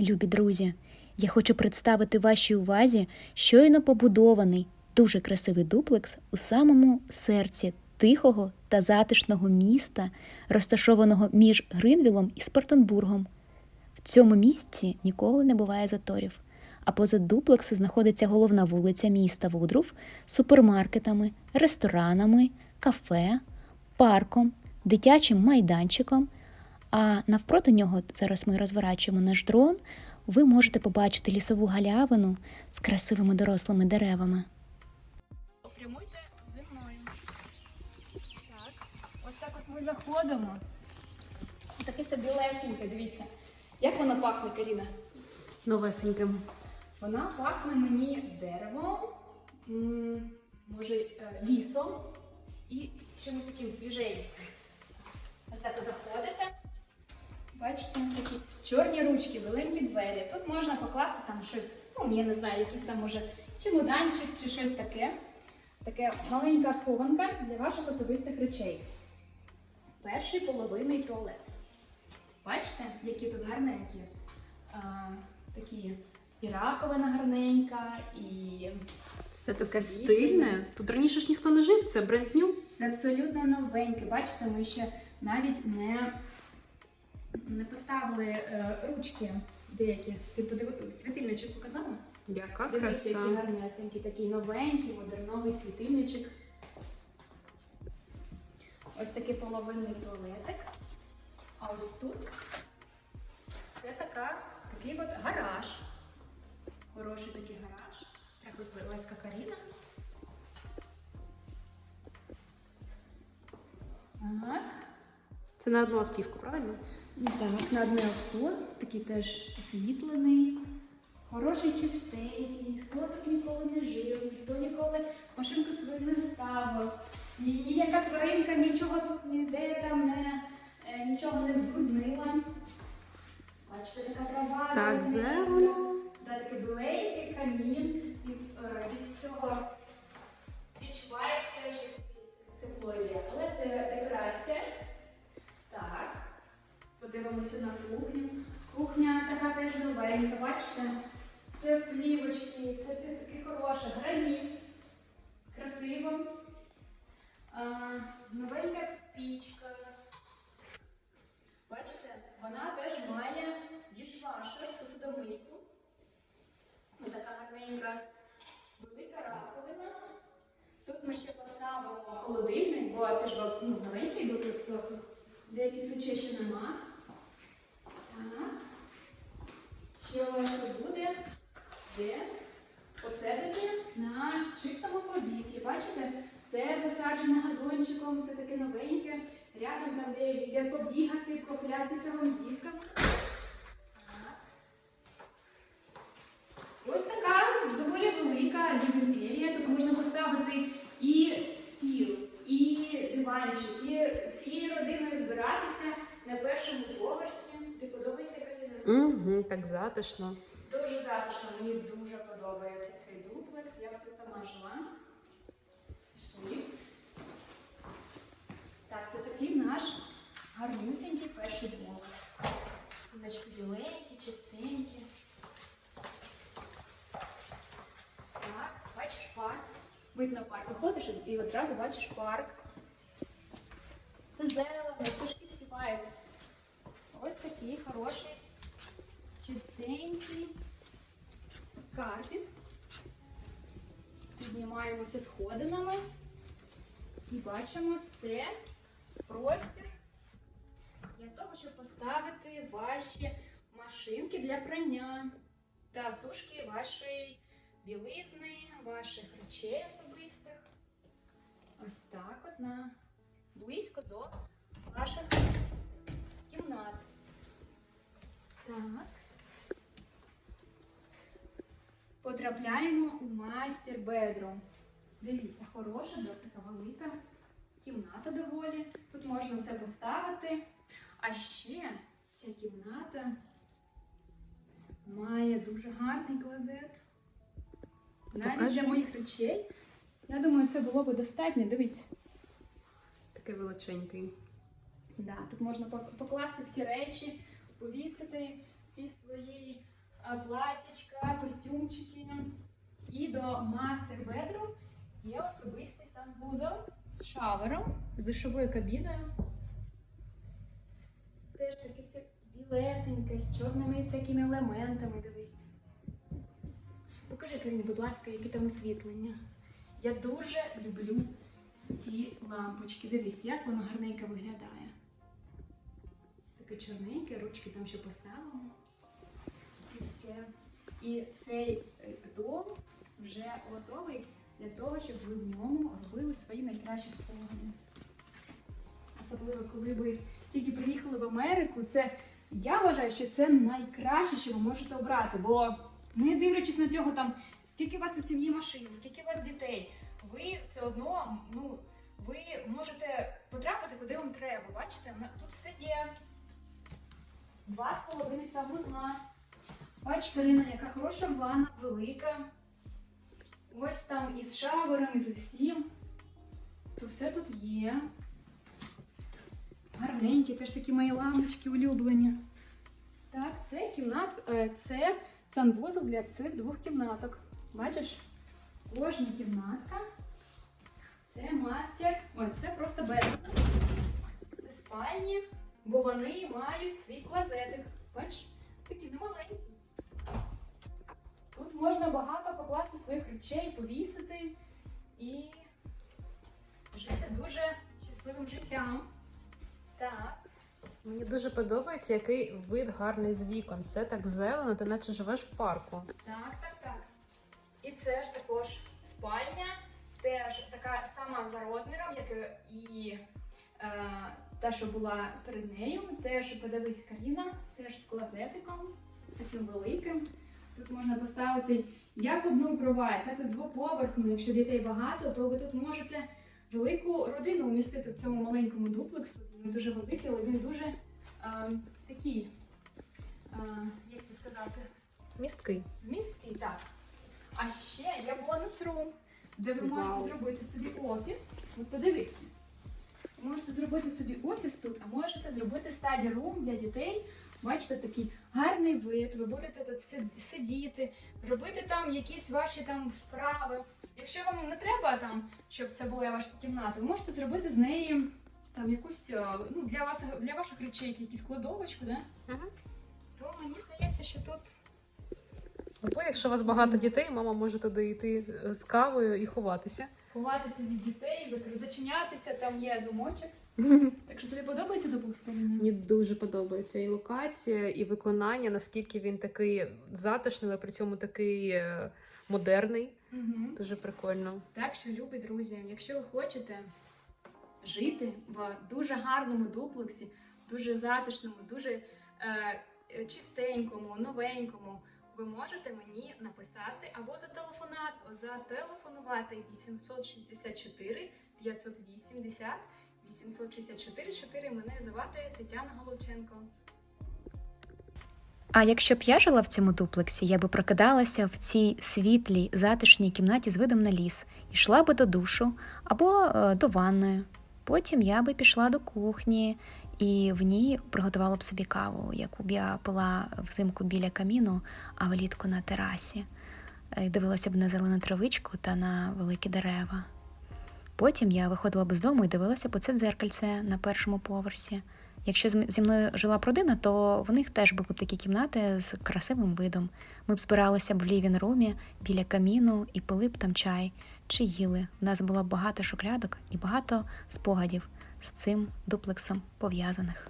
Любі друзі, я хочу представити вашій увазі щойно побудований дуже красивий дуплекс у самому серці тихого та затишного міста, розташованого між Гринвілом і Спартенбургом. В цьому місці ніколи не буває заторів. А позад дуплексу знаходиться головна вулиця міста Вудруф з супермаркетами, ресторанами, кафе, парком, дитячим майданчиком. А навпроти нього зараз ми розворачуємо наш дрон. Ви можете побачити лісову галявину з красивими дорослими деревами. Прямуйте зі мною. Так, ось так от ми заходимо. Таке собі лесеньке, дивіться. Як воно пахне, Каріна? Новесеньким. Вона пахне мені деревом, може е, лісом і чимось таким свіженьким. Ось так заходите. Бачите, такі чорні ручки, великі двері. Тут можна покласти там щось, ну я не знаю, якийсь там може чемоданчик чи щось таке. Таке маленька схованка для ваших особистих речей. Перший половинний туалет. Бачите, які тут гарненькі. А, такі і раковина гарненька, і Все таке Світле. стильне. Тут раніше ж ніхто не жив, це бренд new. Це абсолютно новеньке. Бачите, ми ще навіть не, не поставили е, ручки деякі. Ти подиви, світильничок показала? Яка Дивіться, краса. який гарнесенький, такий новенький, модерновий світильничок. Ось такий половинний туалетик. А ось тут це така, такий от гараж. Хороший такий гараж. Так випилась Каріна. Так. Це на одну автівку, правильно? Так, на одне авто, такий теж освітлений, хороший чистенький, ніхто тут ніколи не жив, ніхто ніколи машинку свою не ставив. Ні, ніяка тваринка нічого тут ніде там не, е, нічого не збруднила. Бачите, така трава. Так, зелено. Да, такий біленький камін, і е, від цього Подивимося на кухню. Кухня така теж новенька, бачите? Це плівочки, це, це таке хороше, граніт. Красиво. А, новенька пічка. Бачите, вона теж має дішвашер, посудомийку. Ось така гарненька велика раковина. Тут ми ще поставимо холодильник, бо це ж ну, маленький дуплекс, тобто деяких речей ще нема. Так. Ще у вас тут буде де посидити на чистому повітрі. Бачите, все засаджене газончиком, все таке новеньке. Рядом там, де є побігати, прогулятися вам з дітками. Ось така доволі велика area. Тут можна поставити і стіл, і диванчик, і всією родиною збиратися на першому Угу, так затишно. Дуже затишно, мені дуже подобається цей дуплекс. Я б тут сама жила. Так, це такий наш гарнюсінький перший блок. Стіночки біленькі, чистенькі. Так, бачиш парк. Видно парк. Виходиш і одразу бачиш парк. Все зелено, пташки співають. Ось такий хороший, чистенький карпіт. Піднімаємося сходинами і бачимо це простір для того, щоб поставити ваші машинки для прання та сушки вашої білизни, ваших речей особистих. Ось так от на близько до ваших кімнат. Так. Потрапляємо у мастер бедрум. Дивіться, хороша, така велика кімната доволі. Тут можна все поставити. А ще ця кімната має дуже гарний клозет. Навіть Покажи. для моїх речей. Я думаю, це було б достатньо. Дивись. Такий величенький. Да, тут можна покласти всі речі, повісити всі свої а, платячка, костюмчики. І до мастер бедру є особистий санвузол з шавером, з душовою кабіною. Теж таке все білесеньке, з чорними всякими елементами, дивись. Покажи, Каріні, будь ласка, які там освітлення. Я дуже люблю ці лампочки. Дивись, як воно гарненько виглядає. Таке чорненьке, ручки там ще поставимо. Все. І цей е, дом вже готовий для того, щоб ви в ньому робили свої найкращі спогади. Особливо, коли ви тільки приїхали в Америку, це я вважаю, що це найкраще, що ви можете обрати. Бо не дивлячись на того, там скільки у вас у сім'ї машин, скільки у вас дітей, ви все одно, ну, ви можете потрапити куди вам треба. Бачите, тут все є. Два з половиною санвузла. Бачите, Ірина, яка хороша ванна, велика. Ось там із шавером, і з усім. То все тут є. Гарненькі, теж такі мої лампочки улюблені. Так, це кімнат, е, це санвузол для цих двох кімнаток. Бачиш? Кожна кімнатка. Це мастер. Ой, це просто бедро. Це спальні, бо вони мають свій клозетик. Бачиш? Такі немаленькі. Тут можна багато покласти своїх речей, повісити і жити дуже щасливим життям. Так. Мені дуже подобається, який вид гарний з вікон. Все так зелено, ти наче живеш в парку. Так, так, так. І це ж також спальня, теж така сама за розміром, як і е, та, що була перед нею. Теж подивись Каріна, теж з клозетиком, таким великим. Тут можна поставити як одну кровать, так і двоповерхну. Якщо дітей багато, то ви тут можете велику родину вмістити в цьому маленькому дуплексу. Він дуже великий, але він дуже е, такий, е, як це сказати, Місткий. Місткий, так. А ще є бонус рум, де ви можете зробити собі офіс. От подивіться. Можете зробити собі офіс тут, а можете зробити стаді рум для дітей. Бачите, такий гарний вид, ви будете тут сидіти, робити там якісь ваші там справи. Якщо вам не треба там, щоб це була ваша кімната, ви можете зробити з неї там якусь е, ну, для вас для ваших речей якусь кладовочку, да? Мгм. то мені здається, що тут Або якщо у вас багато дітей, мама може туди йти е, з кавою і ховатися. ховатися від дітей, зачинятися, там є замочок. Так що тобі подобається дуплекс, Каріна? Мені дуже подобається і локація, і виконання, наскільки він такий затишний, але при цьому такий е, модерний. Угу. Дуже прикольно. Так що, любі друзі, якщо ви хочете жити в дуже гарному дуплексі, дуже затишному, дуже е, чистенькому, новенькому, ви можете мені написати або зателефонувати, зателефонувати 864 580 864 4. Мене звати Тетяна Головченко. А якщо б я жила в цьому дуплексі, я би прокидалася в цій світлій, затишній кімнаті з видом на ліс, йшла би до душу або е, до ванної. Потім я би пішла до кухні і в ній приготувала б собі каву, яку б я пила взимку біля каміну, а влітку на терасі. Е, і Дивилася б на зелену травичку та на великі дерева. Потім я виходила б з дому і дивилася по це дзеркальце на першому поверсі. Якщо зі мною жила б родина, то в них теж були б такі кімнати з красивим видом. Ми б збиралися б в лівін румі біля каміну і пили б там чай чи їли. У нас було багато шоклядок і багато спогадів з цим дуплексом пов'язаних.